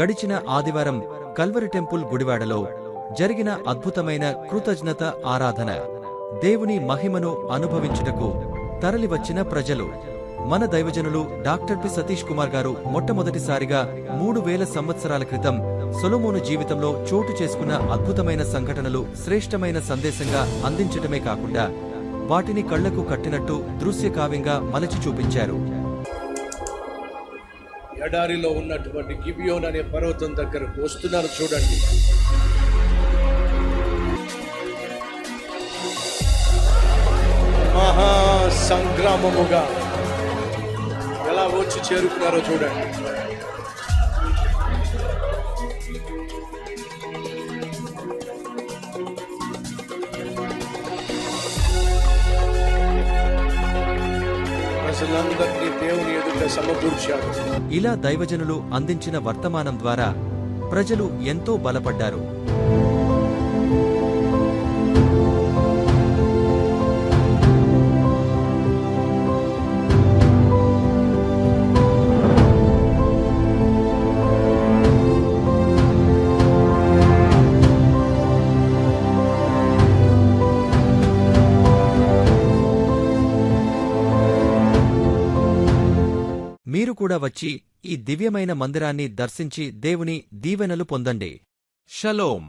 గడిచిన ఆదివారం Calvary temple గుడివాడలో జరిగిన అద్భుతమైన కృతజ్ఞత ఆరాధన దేవుని మహిమను అనుభవించుటకు తరలివచ్చిన ప్రజలు. మన దైవజనులు డాక్టర్ పి. సతీష్ కుమార్ గారు మొట్టమొదటిసారిగా మూడు వేల సంవత్సరాల క్రితం సొలమోను జీవితంలో చోటు చేసుకున్న అద్భుతమైన సంఘటనలు శ్రేష్టమైన సందేశంగా అందించటమే కాకుండా వాటిని కళ్ళకు కట్టినట్టు దృశ్య కావ్యంగా మలచి చూపించారు. ఎడారిలో ఉన్నటువంటి గిబియోన్ అనే పర్వతం దగ్గరకు వస్తున్నారు చూడండి. మహా సంగ్రామముగా ఎలా వచ్చి చేరుకున్నారో చూడండి. ప్రజలందరినీ దేవుని ఎదుట సమకూర్చాడు. ఇలా దైవజనులు అందించిన వర్తమానం ద్వారా ప్రజలు ఎంతో బలపడ్డారు. మీరు కూడా వచ్చి ఈ దివ్యమైన మందిరాన్ని దర్శించి దేవుని దీవెనలు పొందండి. షలోం